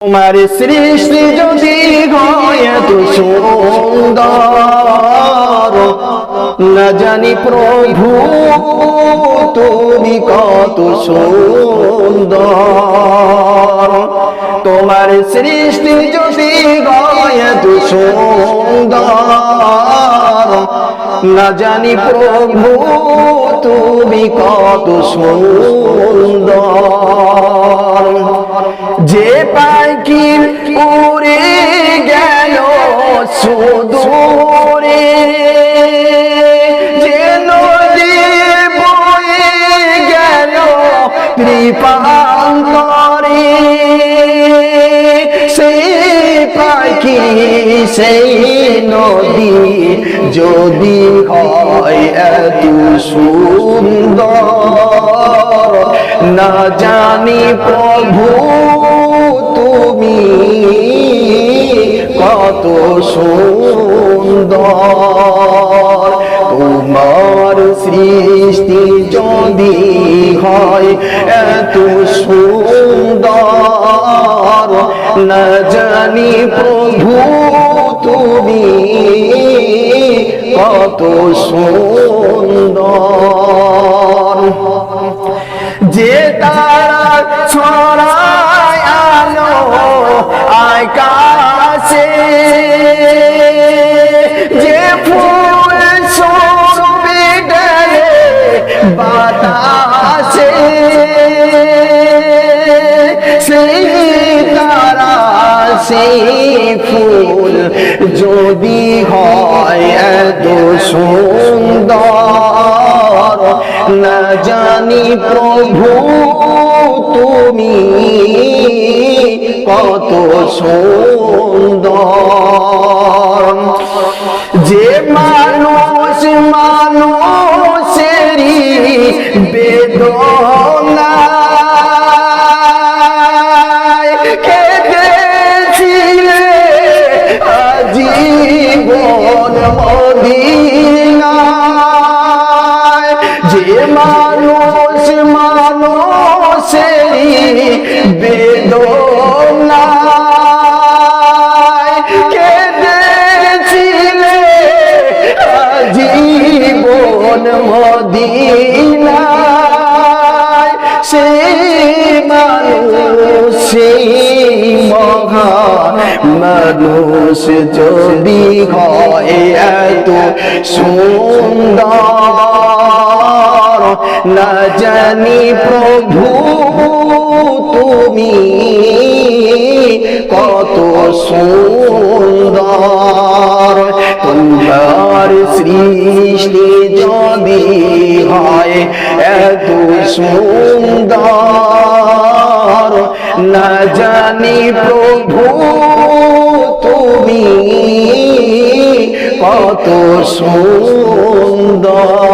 তোমার সৃষ্টি যদি এত সুন্দর, না জানি প্রভু তুমি কত সুন্দর। তোমার সৃষ্টি যদি এত সুন্দর, না জানি প্রভু তুমি কত সুন্দর। সুদূরে যে নদী বয়ে গেল, কৃপান্তরে। সেই পাখি সেই নদী? যদি হয় এত সুন্দর, না জানি প্রভু সুন্দর। তোমার সৃষ্টি যদি হয় এত সুন্দর, না জানি প্রভু তুমি কত সুন্দর। যে তারা ছড়ায় আলো আকাশে সেই ফুল যদি হয় এত সুন্দর। না জানি প্রভু তুমি কত সুন্দর। যে মানুষ মানুষেরই বেদনা মানুষ, মানুষেরই বেদনায় কেঁদেছিলে আজীবন মদিনায়। সেই মানুষ সেই মহা মানুষ। যদি হয় এত সুন্দর না জানি প্রভু তুমি কত সুন্দর। তোমার সৃষ্টি যদি হয় এত সুন্দর। না জানি প্রভু তুমি কত সুন্দর।